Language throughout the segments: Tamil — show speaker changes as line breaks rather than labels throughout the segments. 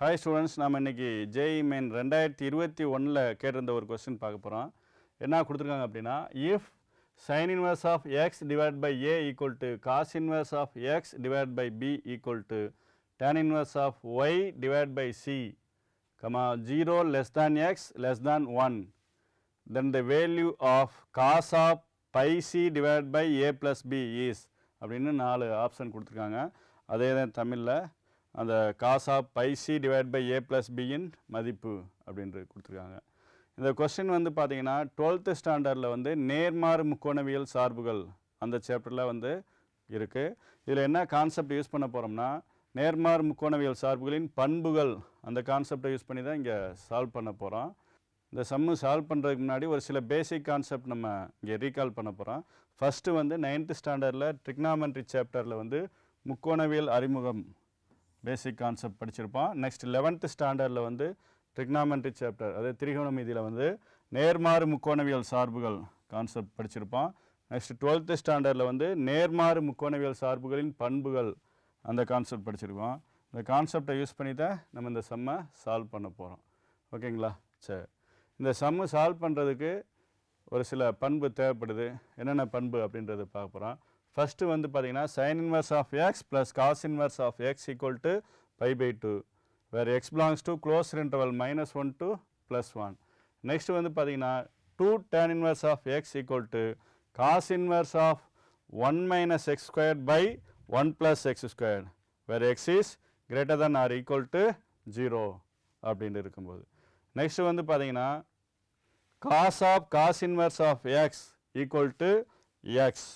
ஹாய் ஸ்டூடெண்ட்ஸ் நாம் இன்னைக்கு ஜேஇ மெயின் ரெண்டாயிரத்தி இருபத்தி ஒன்றில் கேட்டிருந்த ஒரு கொஸ்டின் பார்க்க போகிறோம் என்ன கொடுத்துருக்காங்க அப்படின்னா if sine inverse of x divide by a equal to cos inverse of x divide by b equal to tan inverse of y divide by c comma zero less than x less than one then the value of cos of pi c divide by a plus b is அப்படின்னு நாலு ஆப்ஷன் கொடுத்துருக்காங்க. அதே தான் தமிழில் அந்த cos of pi c divide by a plus பியின் மதிப்பு அப்படின்றது கொடுத்துருக்காங்க. இந்த கொஸ்டின் வந்து பார்த்தீங்கன்னா டுவெல்த்து ஸ்டாண்டர்டில் வந்து நேர்மாறு முக்கோணவியல் சார்புகள் அந்த சாப்டரில் வந்து இருக்குது இதில் என்ன கான்செப்ட் யூஸ் பண்ண போகிறோம்னா நேர்மாறு முக்கோணவியல் சார்புகளின் பண்புகள் அந்த கான்செப்டை யூஸ் பண்ணி தான் இங்கே சால்வ் பண்ண போகிறோம் இந்த சம்மு சால்வ் பண்ணுறதுக்கு முன்னாடி ஒரு சில பேசிக் கான்செப்ட் நம்ம இங்கே ரீகால் பண்ண போகிறோம் ஃபஸ்ட்டு வந்து நைன்த்து ஸ்டாண்டர்டில் ட்ரிக்னாமெண்ட்ரி சாப்டரில் வந்து முக்கோணவியல் அறிமுகம் பேசிக் கான்செப்ட் படிச்சிருப்பான். நெக்ஸ்ட் லெவன்த்து ஸ்டாண்டர்டில் வந்து ட்ரிக்னாமெண்ட்ரி சாப்டர் அதாவது திரிகோணமிதியில் வந்து நேர்மாறு முக்கோணவியல் சார்புகள் கான்செப்ட் படிச்சிருப்பான். நெக்ஸ்ட் டுவெல்த்து ஸ்டாண்டர்டில் வந்து நேர்மாறு முக்கோணவியல் சார்புகளின் பண்புகள் அந்த கான்செப்ட் படிச்சிருக்கோம் இந்த கான்செப்டை யூஸ் பண்ணி தான் நம்ம இந்த சம்மை சால்வ் பண்ண போகிறோம் ஓகேங்களா சரி. இந்த சம்மு சால்வ் பண்ணுறதுக்கு ஒரு சில பண்பு தேவைப்படுது. என்னென்ன பண்பு அப்படின்றத பார்க்க போகிறோம் ஃபஸ்ட்டு வந்து பார்த்தீங்கன்னா sine inverse of x plus cos inverse of x equal to pi by two வேறு x belongs to close interval minus one to plus one next வந்து பார்த்தீங்கன்னா two tan inverse of x equal to cos inverse of one minus x square by one plus x square வேறு x is greater than or equal to zero அப்படின்னு இருக்கும்போது. நெக்ஸ்ட் வந்து பார்த்தீங்கன்னா cos of cos inverse of x equal to x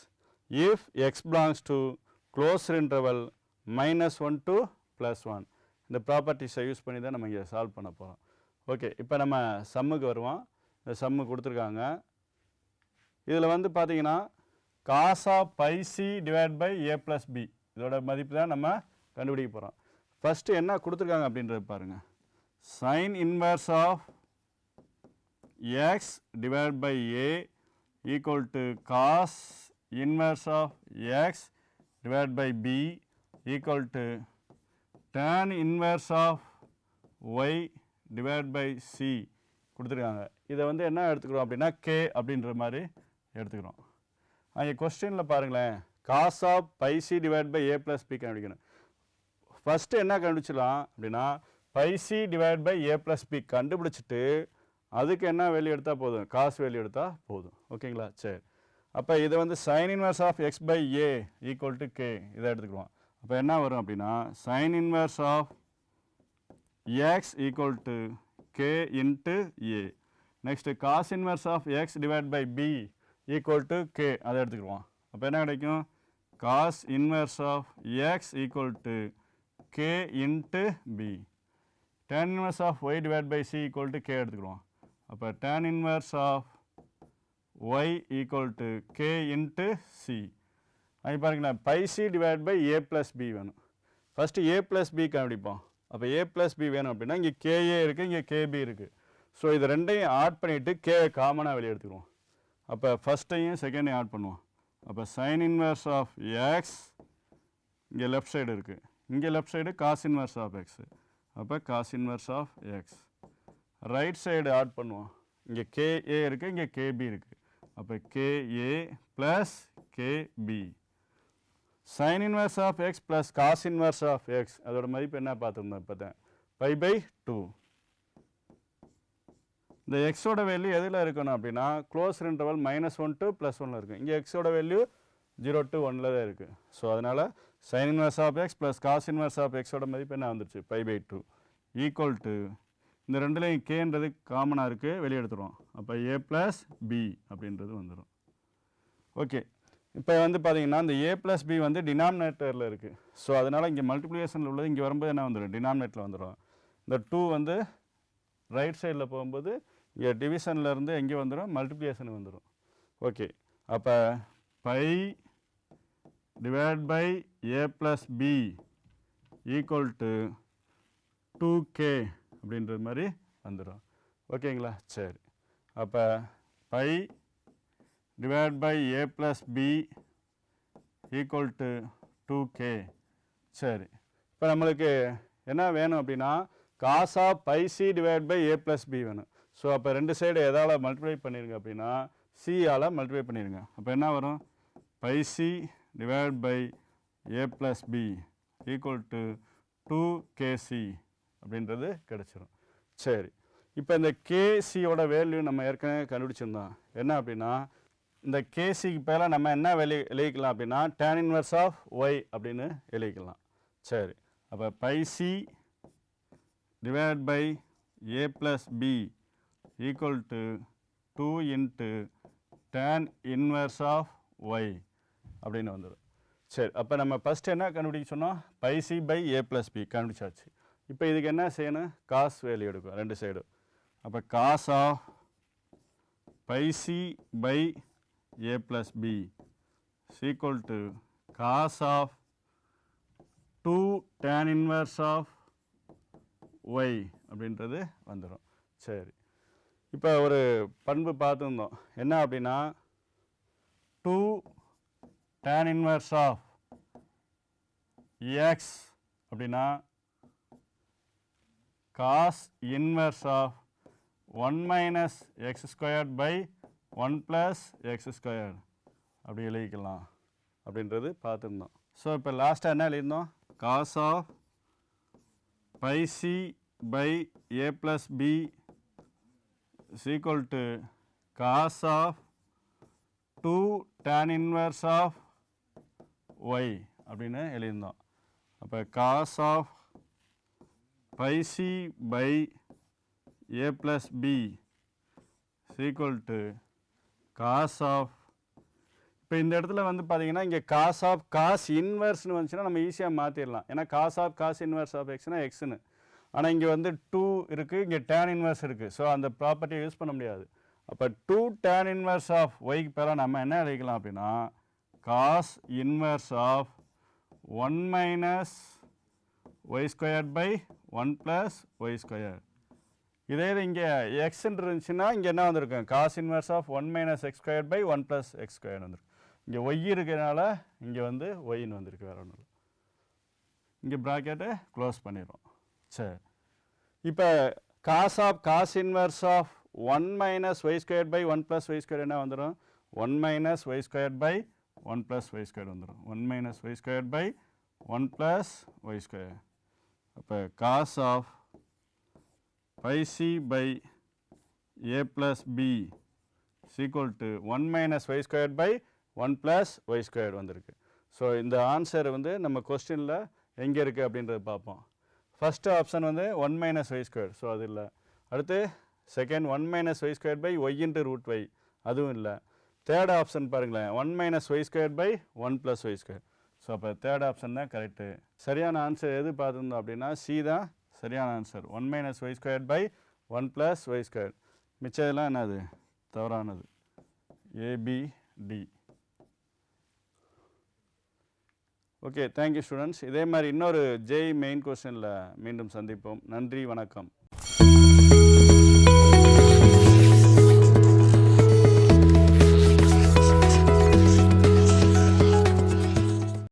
if x belongs to closed interval minus 1 to plus 1 இந்த ப்ராப்பர்ட்டிஸை யூஸ் பண்ணி தான் நம்ம இங்கே சால்வ் பண்ண போகிறோம் ஓகே இப்போ நம்ம சம்முக்கு வருவோம். இந்த சம்மு கொடுத்துருக்காங்க. இதில் வந்து பார்த்தீங்கன்னா cos of pi c divide by a plus b இதோட மதிப்பு தான் நம்ம கண்டுபிடிக்க போகிறோம் ஃபஸ்ட்டு என்ன கொடுத்துருக்காங்க அப்படின்றது பாருங்கள் sine inverse of x divide by a equal to cos inverse of x divided by b equal to tan inverse of y divided by c கொடுத்துருக்காங்க. இதை வந்து என்ன எடுத்துக்கிறோம் அப்படின்னா k அப்படின்ற மாதிரி எடுத்துக்கிறோம். அங்கே கொஸ்டினில் பாருங்களேன். Cos of pi c divide by a plus b கண்டுபிடிக்கணும். ஃபஸ்ட்டு என்ன கண்டுபிடிச்சிடலாம் அப்படின்னா pi c divide by a plus b கண்டுபிடிச்சிட்டு அதுக்கு என்ன வேல்யூ எடுத்தால் போதும்? காசு வேல்யூ எடுத்தால் போதும். ஓகேங்களா? சரி. அப்போ இதை வந்து sine inverse of x by a equal to k இதை எடுத்துக்கிடுவோம். அப்போ என்ன வரும் அப்படின்னா sine inverse of x equal to k into a next cos inverse of x divide by b equal to k அதை எடுத்துக்கிடுவோம். அப்போ என்ன கிடைக்கும்? Cos inverse of x equal to k into b tan inverse of y divided by c equal to k எடுத்துக்கிறோம் அப்போ tan inverse of y equal to k into c. அங்கே பாருங்களேன் pi c divide by a plus b வேணும். ஃபஸ்ட்டு ஏ ப்ளஸ் பி கண்டுபிடிப்போம். அப்போ ஏ ப்ளஸ் பி வேணும் அப்படின்னா இங்கே கேஏ இருக்குது இங்கே கேபி இருக்குது ஸோ இது ரெண்டையும் ஆட் பண்ணிவிட்டு கே காமனாக வெளியே எடுத்துக்கிறோம் அப்போ ஃபஸ்ட்டையும் செகண்டையும் ஆட் பண்ணுவோம். அப்போ சைன் இன்வர்ஸ் ஆஃப் எக்ஸ் இங்கே லெஃப்ட் சைடு இருக்குது இங்கே left side cos inverse of x அப்போ cos inverse of x right side add பண்ணுவோம். இங்கே கேஏ இருக்குது இங்கே கேபி இருக்குது அப்போ k a plus k b sine inverse of x plus cos inverse of x அதோட மதிப்பு என்ன பார்த்துருந்தோம் இப்போ தான்? பை பை டூ இந்த எக்ஸோட வேல்யூ எதில் இருக்கணும் அப்படின்னா close interval minus one to plus ஒனில் இருக்குது இங்கே எக்ஸோட வேல்யூ ஜீரோ டு ஒனில் தான் இருக்குது ஸோ அதனால் sine inverse of x plus cos inverse of எக்ஸோட மதிப்பு என்ன வந்துருச்சு? Pi by two equal to இந்த ரெண்டுலேயும் கேன்றது காமனாக இருக்குது வெளியே எடுத்துருவோம். அப்போ ஏ ப்ளஸ் பி அப்படின்றது வந்துடும் ஓகே இப்போ வந்து பார்த்தீங்கன்னா இந்த ஏ ப்ளஸ் பி வந்து டினாமினேட்டரில் இருக்குது ஸோ அதனால் இங்கே மல்டிப்ளிகேஷனில் உள்ளது இங்கே வரும்போது என்ன வந்துடும் டினாமினேட்டில் வந்துடும் இந்த டூ வந்து ரைட் சைடில் போகும்போது இங்கே டிவிஷன்லேருந்து எங்கே வந்துடும் மல்டிப்ளிகேஷன் வந்துடும் ஓகே அப்போ pi divide by a plus b equal to two k அப்படின்றது மாதிரி வந்துடும் ஓகேங்களா சரி. அப்போ pi divide by a plus b equal to two k சரி. இப்போ நம்மளுக்கு என்ன வேணும் அப்படின்னா cos of pi c divide by a plus b வேணும். ஸோ அப்போ ரெண்டு சைடு எதால் மல்டிப்ளை பண்ணிடுங்க அப்படின்னா சியால் மல்டிப்ளை பண்ணிடுங்க அப்போ என்ன வரும்? Pi c divide by a plus b equal to two k c அப்படின்றது கிடச்சிரும். சரி. இப்போ இந்த கேசியோட வேல்யூ நம்ம ஏற்கனவே கண்டுபிடிச்சிருந்தோம். என்ன அப்படின்னா இந்த கேசிக்கு பேராக நம்ம என்ன வெளி எழுதிக்கலாம் அப்படின்னா டேன் இன்வர்ஸ் ஆஃப் ஒய் அப்படின்னு எழுதிக்கலாம். சரி. அப்போ pi c divide by a plus b equal to two into tan inverse of y அப்படின்னு வந்துடும் சரி. அப்போ நம்ம ஃபஸ்ட் என்ன கண்டுபிடிக்க சொன்னோம்? Pi c by a plus b கண்டுபிடிச்சாச்சு. இப்போ இதுக்கு என்ன செய்யணும்? காஸ் வேல்யூ எடுக்கும் ரெண்டு சைடும் அப்போ cos of pi c by a plus b equal to cos of two tan inverse of y அப்படின்றது வந்துடும் சரி. இப்போ ஒரு பண்பு பார்த்துருந்தோம். என்ன அப்படின்னா two tan inverse of x அப்படின்னா cos inverse of one minus x squared by one plus x squared. அப்படி எழுதிக்கலாம். அப்படின்றது பார்த்துருந்தோம். ஸோ இப்போ லாஸ்ட்டாக என்ன எழுதியிருந்தோம்? Cos of pi c by a plus b is equal to cos of 2 tan inverse of y அப்படின்னு எழுதியிருந்தோம். அப்போ cos of pi c by a plus b is equal to cos of இப்போ இந்த இடத்துல வந்து பார்த்தீங்கன்னா இங்கே காஸ் ஆஃப் காஸ் இன்வர்ஸ்னு வந்துச்சுன்னா நம்ம ஈஸியாக மாற்றிடலாம் ஏன்னா cos of cos inverse of எக்ஸ்னா எக்ஸ்னு ஆனால் இங்கே வந்து டூ இருக்குது இங்கே டேன் இன்வர்ஸ் இருக்குது ஸோ அந்த ப்ராப்பர்ட்டியை யூஸ் பண்ண முடியாது. அப்போ டூ டேன் இன்வர்ஸ் ஆஃப் ஒய்க்கு பேராக நம்ம என்ன எழுதிக்கலாம் அப்படின்னா cos inverse of one minus y square by one plus y square இதே இது இங்கே எக்ஸ்ன்னு இருந்துச்சுன்னா இங்கே என்ன வந்திருக்கும்? Cos inverse of one minus x square by one plus x square வந்திருக்கு இங்கே ஒய் இருக்கிறதுனால இங்கே வந்து ஒய்ன்னு வந்திருக்கு வேறு ஒன்றும் இல்லை. இங்கே ப்ராக்கெட்டை க்ளோஸ் பண்ணிடுறோம். சரி. இப்போ cos of cos inverse of one minus y square by one plus y square என்ன வந்துடும் one minus y square by one plus y square வந்துடும் one minus y square by one plus y square அப்போ cos of pi c by a plus b equal to one minus y square by one plus y square வந்திருக்கு. ஸோ இந்த ஆன்சர் வந்து நம்ம கொஸ்டினில் எங்கே இருக்குது அப்படின்றத பார்ப்போம். ஃபஸ்ட்டு ஆப்ஷன் வந்து one minus y square so அது இல்லை. அடுத்து second one minus y square by y into root y. அதுவும் இல்லை. தேர்ட் ஆப்ஷன் பாருங்களேன். One minus y square by one plus y square so அப்போ தேர்ட் ஆப்ஷன் தான் கரெக்டு சரியான ஆன்சர் எது பார்த்துருந்தோம் அப்படின்னா சி தான். சரியான answer one minus y square by one plus y square மிச்சதெல்லாம் என்னது? தவறானது. ஏபிடி ஓகே தேங்க்யூ ஸ்டூடெண்ட்ஸ் இதே மாதிரி இன்னொரு ஜெய் மெயின் கொஸ்டினில் மீண்டும் சந்திப்போம். நன்றி வணக்கம்.